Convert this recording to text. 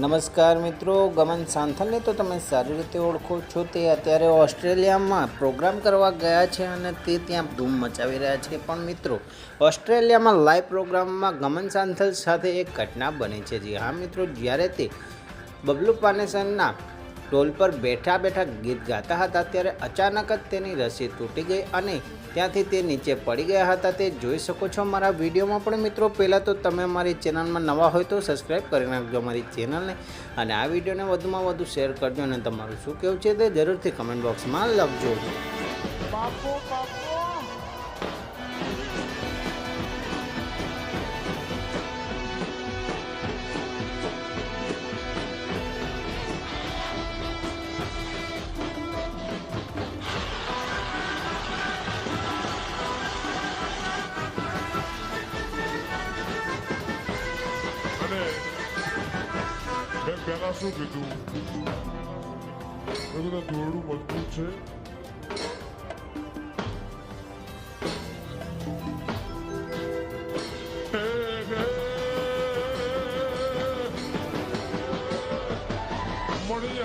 નમસ્કાર મિત્રો, ગમન સાંથલને તો તમે સારી રીતે ઓળખો છો. તે અત્યારે ઓસ્ટ્રેલિયામાં પ્રોગ્રામ કરવા ગયા છે અને તે ત્યાં ધૂમ મચાવી રહ્યા છે. પણ મિત્રો, ઓસ્ટ્રેલિયામાં લાઈવ પ્રોગ્રામમાં ગમન સાંથલ સાથે એક ઘટના બની છે. જી હા મિત્રો, જ્યારે તે બબલુ પાનેસરના ટોલ પર બેઠા બેઠા ગીત ગાતા હતા ત્યારે અચાનક જ તેની રસી તૂટી ગઈ અને ત્યાંથી તે નીચે પડી ગયા હતા. તે જોઈ શકો છો મારા વિડીયોમાં પણ મિત્રો, પહેલાં તો તમે મારી ચેનલમાં નવા હોય તો સબસ્ક્રાઈબ કરી નાખજો મારી ચેનલને અને આ વિડીયોને વધુમાં વધુ શેર કરજો અને તમારું શું કહેવું છે તે જરૂરથી કમેન્ટ બોક્સમાં લખજો. બાપુ બાપુ! પહેલા શું કીધું? મેં કીધું દોરડું મજબૂત છે. મળી